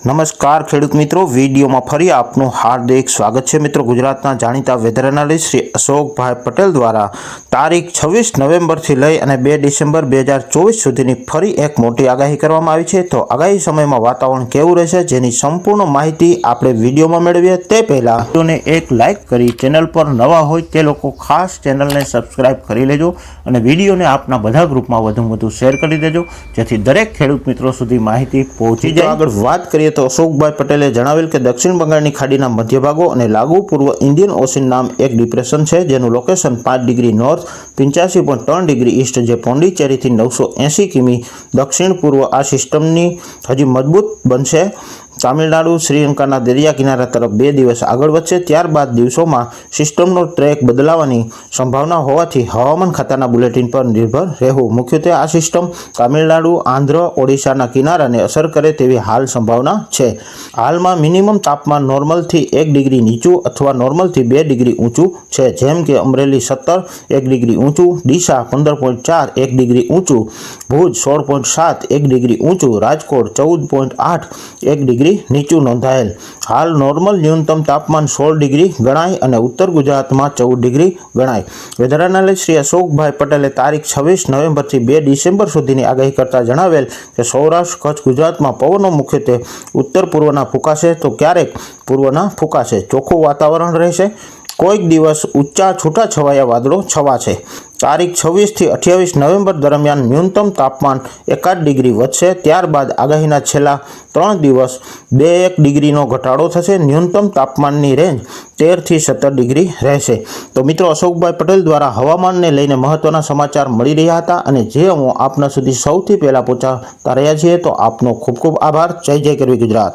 નમસ્કાર, ખેડૂત મિત્રો. વિડીયોમાં ફરી આપનું હાર્દિક સ્વાગત છે. મિત્રો, ગુજરાતના જાણીતા વેધર એનાલિસ્ટ શ્રી અશોકભાઈ પટેલ દ્વારા તારીખ છવ્વીસ નવેમ્બરથી લઈ અને બે ડિસેમ્બર બે હજાર ચોવીસ સુધીની ફરી એક મોટી આગાહી કરવામાં આવી છે. તો આગાહી સમયમાં વાતાવરણ કેવું રહેશે જેની સંપૂર્ણ માહિતી આપણે વિડીયોમાં મેળવીએ. તે પહેલાં વિડીયોને એક લાઇક કરી ચેનલ પર નવા હોય તે લોકો ખાસ ચેનલને સબસ્ક્રાઇબ કરી લેજો અને વિડીયોને આપના બધા ગ્રુપમાં વધુ વધુ શેર કરી દેજો, જેથી દરેક ખેડૂત મિત્રો સુધી માહિતી પહોંચી જાય. આગળ વાત કરીએ તો અશોકભાઈ પટેલે જણાવેલ કે દક્ષિણ બંગાળની ખાડીના મધ્ય ભાગો અને લાગુ પૂર્વ ઇન્ડિયન ઓશન નામ એક ડિપ્રેશન છે, જેનું લોકેશન પાંચ ડિગ્રી નોર્થ, પંચ્યાસી પોઈન્ટ ત્રણ ડિગ્રી ઈસ્ટ જે પોંડિચેરીથી નવસો એંસી કિમી દક્ષિણ પૂર્વ આ સિસ્ટમની હજી મજબૂત બનશે. તામિલનાડુ, શ્રીલંકાના દરિયા કિનારા તરફ બે દિવસ આગળ વધશે. ત્યારબાદ દિવસોમાં સિસ્ટમનો ટ્રેક બદલાવાની સંભાવના હોવાથી હવામાન ખાતાના બુલેટિન પર નિર્ભર રહેવું. મુખ્યત્વે આ સિસ્ટમ તામિલનાડુ, આંધ્ર, ઓડિશાના કિનારાને અસર કરે તેવી હાલ સંભાવના છે. હાલમાં મિનિમમ તાપમાન નોર્મલથી એક ડિગ્રી નીચું અથવા નોર્મલથી બે ડિગ્રી ઊંચું છે. જેમ કે અમરેલી સત્તર, એક ડિગ્રી ઊંચું, ડીસા પંદર પોઈન્ટ ચાર, એક ડિગ્રી ઊંચું, ભુજ સોળ પોઈન્ટ સાત, એક ડિગ્રી ઊંચું, રાજકોટ ચૌદ પોઈન્ટ આઠ, એક ડિગ્રી નીચું નોંધાયેલ. હાલ નોર્મલ ન્યૂનતમ તાપમાન સોળ ડિગ્રી ગણાય અને ઉત્તર ગુજરાતમાં ચૌદ ડિગ્રી ગણાય. વેધર એનાલિસ્ટ શ્રી અશોકભાઈ પટેલે તારીખ છવ્વીસ નવેમ્બરથી બે ડિસેમ્બર સુધીની આગાહી કરતાં જણાવેલ કે સૌરાષ્ટ્ર, કચ્છ, ગુજરાતમાં પવનો મુખ્યત્વે ઉત્તર પૂર્વના ફૂંકાશે તો ક્યારેક પૂર્વના ફૂંકાશે. ચોખ્ખું વાતાવરણ રહેશે. કોઈક દિવસ ઊંચા છૂટાછવાયા વાદળો છવાશે. તારીખ છવ્વીસથી અઠ્યાવીસ નવેમ્બર દરમિયાન ન્યૂનતમ તાપમાન એકાદ ડિગ્રી વધશે, ત્યારબાદ આગાહીના છેલ્લા ત્રણ દિવસ બે એક ડિગ્રીનો ઘટાડો થશે, ન્યૂનતમ તાપમાનની રેન્જ તેરથી સત્તર ડિગ્રી રહેશે. તો મિત્રો, અશોકભાઈ પટેલ દ્વારા હવામાનને લઈને મહત્ત્વના સમાચાર મળી રહ્યા હતા અને જે હું આપના સુધી સૌથી પહેલાં પહોંચાડતા રહ્યા છીએ, તો આપનો ખૂબ ખૂબ આભાર. જય જય કરવી ગુજરાત.